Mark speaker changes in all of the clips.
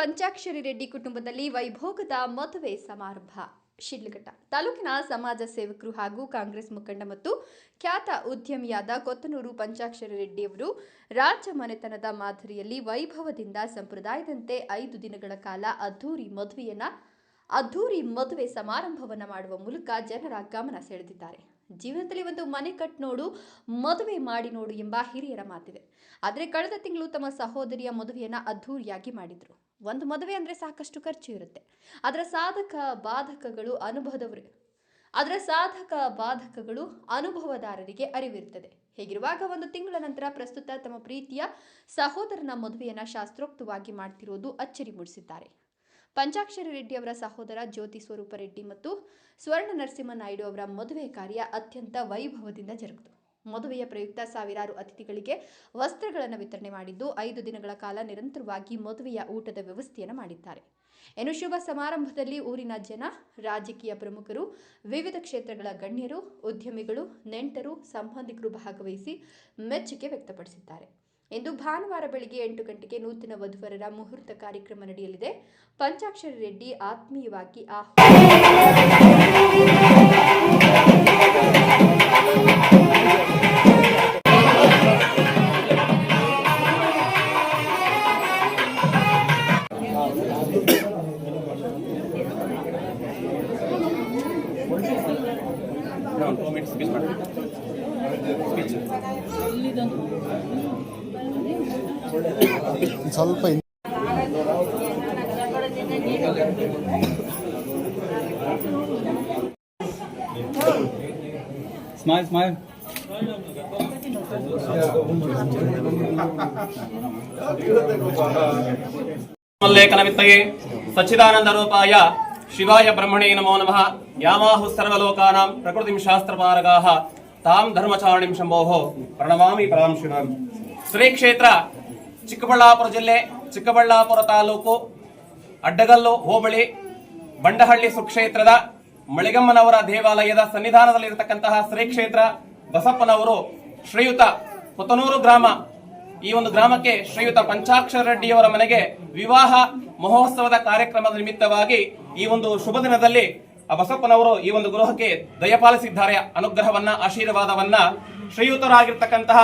Speaker 1: ಪಂಚಾಕ್ಷರಿ ರೆಡ್ಡಿ ಕುಟುಂಬದಲ್ಲಿ ವೈಭೋಗದ ಮದುವೆ ಸಮಾರಂಭ. ಶಿಡ್ಲಘಟ್ಟ ತಾಲೂಕಿನ ಸಮಾಜ ಸೇವಕರು ಹಾಗೂ ಕಾಂಗ್ರೆಸ್ ಮುಖಂಡ ಮತ್ತು ಖ್ಯಾತ ಉದ್ಯಮಿಯಾದ ಕೊತ್ತನೂರು ಪಂಚಾಕ್ಷರಿ ರೆಡ್ಡಿಯವರು ರಾಜ ಮನೆತನದ ಮಾದರಿಯಲ್ಲಿ ವೈಭವದಿಂದ ಸಂಪ್ರದಾಯದಂತೆ ಐದು ದಿನಗಳ ಕಾಲ ಅದ್ಧೂರಿ ಮದುವೆಯನ್ನ, ಅದ್ಧೂರಿ ಮದುವೆ ಸಮಾರಂಭವನ್ನ ಮಾಡುವ ಮೂಲಕ ಜನರ ಗಮನ ಸೆಳೆದಿದ್ದಾರೆ. ಜೀವನದಲ್ಲಿ ಒಂದು ಮನೆ ಕಟ್ ನೋಡು, ಮದುವೆ ಮಾಡಿ ನೋಡು ಎಂಬ ಹಿರಿಯರ ಮಾತಿದೆ. ಆದರೆ ಕಳೆದ ತಿಂಗಳು ತಮ್ಮ ಸಹೋದರಿಯ ಮದುವೆಯನ್ನು ಅದ್ಧೂರಿಯಾಗಿ ಮಾಡಿದ್ರು. ಒಂದು ಮದುವೆ ಅಂದರೆ ಸಾಕಷ್ಟು ಖರ್ಚು ಇರುತ್ತೆ. ಅದರ ಸಾಧಕ ಬಾಧಕಗಳು ಅನುಭವದವರು, ಅದರ ಸಾಧಕ ಬಾಧಕಗಳು ಅನುಭವದಾರರಿಗೆ ಅರಿವಿರುತ್ತದೆ. ಹೀಗಿರುವಾಗ ಒಂದು ತಿಂಗಳ ನಂತರ ಪ್ರಸ್ತುತ ತಮ್ಮ ಪ್ರೀತಿಯ ಸಹೋದರನ ಮದುವೆಯನ್ನು ಶಾಸ್ತ್ರೋಕ್ತವಾಗಿ ಮಾಡ್ತಿರೋದು ಅಚ್ಚರಿ ಮೂಡಿಸಿದ್ದಾರೆ. ಪಂಚಾಕ್ಷರಿ ರೆಡ್ಡಿ ಅವರ ಸಹೋದರ ಜ್ಯೋತಿ ಸ್ವರೂಪ ರೆಡ್ಡಿ ಮತ್ತು ಸ್ವರ್ಣ ನರಸಿಂಹ ನಾಯ್ಡು ಅವರ ಮದುವೆ ಕಾರ್ಯ ಅತ್ಯಂತ ವೈಭವದಿಂದ ಜರುಗಿತು. ಮದುವೆಯ ಪ್ರಯುಕ್ತ ಸಾವಿರಾರು ಅತಿಥಿಗಳಿಗೆ ವಸ್ತ್ರಗಳನ್ನು ವಿತರಣೆ ಮಾಡಿದ್ದು, ಐದು ದಿನಗಳ ಕಾಲ ನಿರಂತರವಾಗಿ ಮದುವೆಯ ಊಟದ ವ್ಯವಸ್ಥೆಯನ್ನು ಮಾಡಿದ್ದಾರೆ. ಇನ್ನು ಶುಭ ಸಮಾರಂಭದಲ್ಲಿ ಊರಿನ ಜನ, ರಾಜಕೀಯ ಪ್ರಮುಖರು, ವಿವಿಧ ಕ್ಷೇತ್ರಗಳ ಗಣ್ಯರು, ಉದ್ಯಮಿಗಳು, ನೆಂಟರು, ಸಂಬಂಧಿಕರು ಭಾಗವಹಿಸಿ ಮೆಚ್ಚುಗೆ ವ್ಯಕ್ತಪಡಿಸಿದ್ದಾರೆ. ಇಂದು ಭಾನುವಾರ ಬೆಳಿಗ್ಗೆ ಎಂಟು ಗಂಟೆಗೆ ನೂತನ ವಧುವರರ ಮುಹೂರ್ತ ಕಾರ್ಯಕ್ರಮ ನಡೆಯಲಿದೆ. ಪಂಚಾಕ್ಷರಿ ರೆಡ್ಡಿ ಆತ್ಮೀಯವಾಗಿ ಆ
Speaker 2: ಟೂ ಮಿನಿಟ್ಸ್ ಸ್ಪೀಚ್ ಮಾಡಿ ಸ್ಪೀಚ್
Speaker 3: ಸ್ವಲ್ಪ ಸ್ಮೈಲ್
Speaker 2: ಸ್ಮೈಲ್ ಸ್ಮೈಲ್ ಲೇಖನವಿತ್ತಯೇ ಸಚ್ಚಿದಾನಂದ ರೂಪಾಯ ಶಿವಾಯ ಬ್ರಹ್ಮಣೇ ನಮೋ ನಮಃ. ಯಾಮಾಹು ಸರ್ವಲೋಕಾನಾಂ ಪ್ರಕೃತಿಂ ಶಾಸ್ತ್ರಪಾರಗಾಹ ತಾಂ ಧರ್ಮಚಾರಿಣಿಂ ಶಂಭೋಃ ಪ್ರಣವಾಮಿ ಪರಾಂ ಶಿವಾಂ ಶ್ರೀ ಕ್ಷೇತ್ರ ಚಿಕ್ಕಬಳ್ಳಾಪುರ ಜಿಲ್ಲೆ, ಚಿಕ್ಕಬಳ್ಳಾಪುರ ತಾಲೂಕು, ಅಡ್ಡಗಲ್ಲು, ಹೋಬಳಿ, ಬಂಡಹಳ್ಳಿ ಸುಕ್ಷೇತ್ರದ ಮಳಿಗಮ್ಮನವರ ದೇವಾಲಯದ ಸನ್ನಿಧಾನದಲ್ಲಿರತಕ್ಕಂತಹ ಶ್ರೀ ಕ್ಷೇತ್ರ ಬಸಪ್ಪನವರು ಶ್ರೀಯುತ ಪುತನೂರು ಗ್ರಾಮ. ಈ ಒಂದು ಗ್ರಾಮಕ್ಕೆ ಶ್ರೀಯುತ ಪಂಚಾಕ್ಷರ ರೆಡ್ಡಿಯವರ ಮನೆಗೆ ವಿವಾಹ ಮಹೋತ್ಸವದ ಕಾರ್ಯಕ್ರಮದ ನಿಮಿತ್ತವಾಗಿ ಈ ಒಂದು ಶುಭ ದಿನದಲ್ಲಿ ಆ ಬಸಪ್ಪನವರು ಈ ಒಂದು ಗೃಹಕ್ಕೆ ದಯಪಾಲಿಸಿದ್ದಾರೆ ಅನುಗ್ರಹವನ್ನ, ಆಶೀರ್ವಾದವನ್ನ ಶ್ರೀಯುತರಾಗಿರ್ತಕ್ಕಂತಹ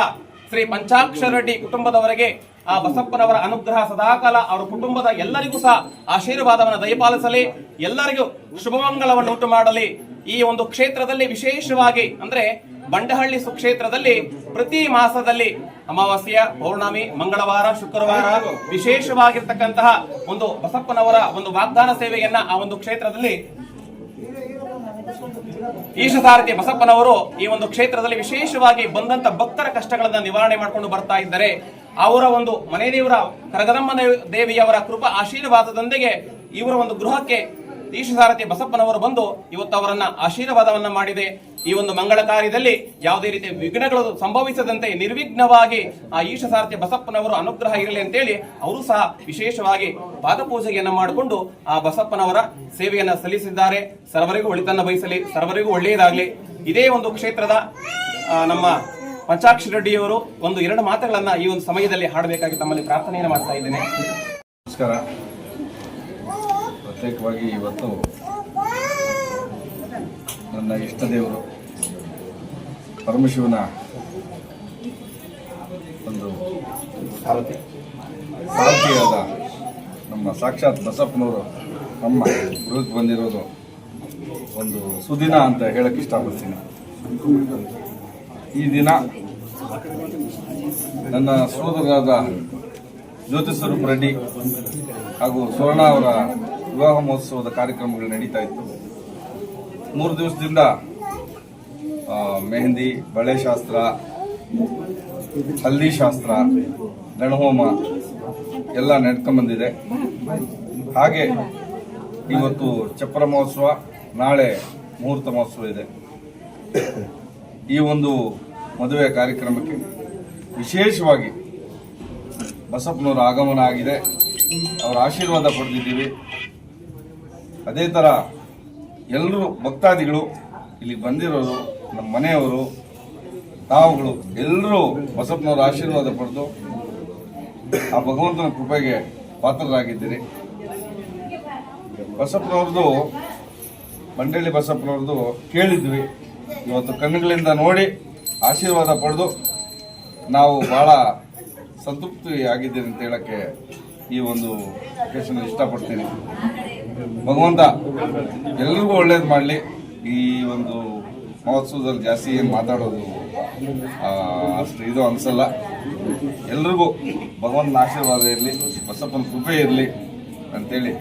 Speaker 2: ಶ್ರೀ ಪಂಚಾಕ್ಷರ ರೆಡ್ಡಿ ಕುಟುಂಬದವರಿಗೆ, ಆ ಬಸಪ್ಪನವರ ಅನುಗ್ರಹ ಸದಾಕಾಲ ಅವರ ಕುಟುಂಬದ ಎಲ್ಲರಿಗೂ ಸಹ ಆಶೀರ್ವಾದವನ್ನು ದಯಪಾಲಿಸಲಿ ಎಲ್ಲರಿಗೂ ಶುಭಮಂಗಲವನ್ನು ಉಂಟು ಮಾಡಲಿ. ಈ ಒಂದು ಕ್ಷೇತ್ರದಲ್ಲಿ ವಿಶೇಷವಾಗಿ ಅಂದ್ರೆ ಬಂಡಹಳ್ಳಿ ಸುಕ್ಷೇತ್ರದಲ್ಲಿ ಪ್ರತಿ ಮಾಸದಲ್ಲಿ ಅಮಾವಾಸ್ಯ, ಪೌರ್ಣಮಿ, ಮಂಗಳವಾರ, ಶುಕ್ರವಾರ ವಿಶೇಷವಾಗಿರ್ತಕ್ಕಂತಹ ಒಂದು ಬಸಪ್ಪನವರ ಒಂದು ವಾಗ್ದಾನ ಸೇವೆಯನ್ನ ಆ ಒಂದು ಕ್ಷೇತ್ರದಲ್ಲಿ ಈಶಸಾರಥಿ ಬಸಪ್ಪನವರು ಈ ಒಂದು ಕ್ಷೇತ್ರದಲ್ಲಿ ವಿಶೇಷವಾಗಿ ಬಂದಂತ ಭಕ್ತರ ಕಷ್ಟಗಳನ್ನ ನಿವಾರಣೆ ಮಾಡಿಕೊಂಡು ಬರ್ತಾ ಇದ್ದಾರೆ ಅವರ ಒಂದು ಮನೆ ದೇವರ ಕರಗದಮ್ಮ ದೇವಿ- ದೇವಿಯವರ ಕೃಪಾ ಆಶೀರ್ವಾದದೊಂದಿಗೆ ಇವರ ಒಂದು ಗೃಹಕ್ಕೆ ಈಶಸಾರಥಿ ಬಸಪ್ಪನವರು ಬಂದು ಇವತ್ತು ಅವರನ್ನ ಆಶೀರ್ವಾದವನ್ನ ಮಾಡಿದೆ. ಈ ಒಂದು ಮಂಗಳ ಕಾರ್ಯದಲ್ಲಿ ಯಾವುದೇ ರೀತಿಯ ವಿಘ್ನಗಳು ಸಂಭವಿಸದಂತೆ ನಿರ್ವಿಘ್ನವಾಗಿ ಆ ಈಶಸಾರಥಿ ಬಸಪ್ಪನವರು ಅನುಗ್ರಹ ಇರಲಿ ಅಂತೇಳಿ ಅವರು ಸಹ ವಿಶೇಷವಾಗಿ ಪಾದಪೂಜೆಯನ್ನು ಮಾಡಿಕೊಂಡು ಆ ಬಸಪ್ಪನವರ ಸೇವೆಯನ್ನ ಸಲ್ಲಿಸಿದ್ದಾರೆ. ಸರ್ವರಿಗೂ ಒಳಿತನ್ನ ಬಯಸಲಿ, ಸರ್ವರಿಗೂ ಒಳ್ಳೆಯದಾಗಲಿ. ಇದೇ ಒಂದು ಕ್ಷೇತ್ರದ ನಮ್ಮ ಪಂಚಾಕ್ಷಿ ರೆಡ್ಡಿಯವರು ಒಂದು ಎರಡು ಮಾತುಗಳನ್ನ ಈ ಒಂದು ಸಮಯದಲ್ಲಿ ಹಾಡಬೇಕಾಗಿ ತಮ್ಮಲ್ಲಿ ಪ್ರಾರ್ಥನೆಯನ್ನು ಮಾಡ್ತಾ ಇದ್ದೇನೆ.
Speaker 4: ನಮಸ್ಕಾರ. ಪ್ರತ್ಯೇಕವಾಗಿ ಇವತ್ತು ನನ್ನ ಇಷ್ಟ ದೇವರು ಪರಮಶಿವನ ಒಂದು ಸಾರಥಿ ಸಾರಥಿಯಾದ ನಮ್ಮ ಸಾಕ್ಷಾತ್ ಬಸಪ್ಪನವರು ನಮ್ಮ ಗೃಹಕ್ಕೆ ಬಂದಿರೋದು ಒಂದು ಸುದಿನ ಅಂತ ಹೇಳಕ್ಕೆ ಇಷ್ಟಪಡ್ತೀನಿ. ಈ ದಿನ ನನ್ನ ಸೋದರಾದ ಜ್ಯೋತಿ ಸ್ವರೂಪ್ ರೆಡ್ಡಿ ಹಾಗೂ ಸುವರ್ಣ ಅವರ ವಿವಾಹ ಮಹೋತ್ಸವದ ಕಾರ್ಯಕ್ರಮಗಳು ನಡೀತಾ ಇತ್ತು. ಮೂರು ದಿವಸದಿಂದ ಮೆಹಂದಿ, ಬಳೆ ಶಾಸ್ತ್ರ, ಹಲ್ದಿ ಶಾಸ್ತ್ರ ಗಣಹೋಮ ಎಲ್ಲ ನಡ್ಕೊಂಡ್ಬಂದಿದೆ ಹಾಗೆ ಇವತ್ತು ಚಪ್ಪರ ಮಹೋತ್ಸವ ನಾಳೆ ಮುಹೂರ್ತ ಮಹೋತ್ಸವ ಇದೆ. ಈ ಒಂದು ಮದುವೆ ಕಾರ್ಯಕ್ರಮಕ್ಕೆ ವಿಶೇಷವಾಗಿ ಬಸಪ್ಪನವರ ಆಗಮನ ಆಗಿದೆ. ಅವರ ಆಶೀರ್ವಾದ ಪಡೆದಿದ್ದೀವಿ. ಅದೇ ಥರ ಎಲ್ಲರೂ ಭಕ್ತಾದಿಗಳು ಇಲ್ಲಿ ಬಂದಿರೋರು, ನಮ್ಮ ಮನೆಯವರು, ತಾವುಗಳು ಎಲ್ಲರೂ ಬಸಪ್ಪನವರ ಆಶೀರ್ವಾದ ಪಡೆದು ಆ ಭಗವಂತನ ಕೃಪೆಗೆ ಪಾತ್ರರಾಗಿದ್ದೀರಿ. ಬಸಪ್ಪನವ್ರದ್ದು, ಬಂಡಳ್ಳಿ ಬಸಪ್ಪನವ್ರದ್ದು ಕೇಳಿದ್ವಿ. ಇವತ್ತು ಕಣ್ಣುಗಳಿಂದ ನೋಡಿ ಆಶೀರ್ವಾದ ಪಡೆದು ನಾವು ಬಹಳ ಸಂತೃಪ್ತಿ ಆಗಿದ್ದೀರಿ ಅಂತ ಹೇಳಕ್ಕೆ ಈ ಒಂದು ಕೇಸನ್ನು ಇಷ್ಟಪಡ್ತೀನಿ. ಭಗವಂತ, ಎಲ್ರಿಗೂ ಒಳ್ಳೇದು ಮಾಡಲಿ. ಈ ಒಂದು ಮಹೋತ್ಸವದಲ್ಲಿ ಜಾಸ್ತಿ ಏನು ಮಾತಾಡೋದು ಅಷ್ಟು ಇದು ಅನಿಸಲ್ಲ. ಎಲ್ರಿಗೂ ಭಗವಂತನ ಆಶೀರ್ವಾದ ಇರಲಿ, ಬಸಪ್ಪನ ಕೃಪೆ ಇರಲಿ ಅಂತೇಳಿ.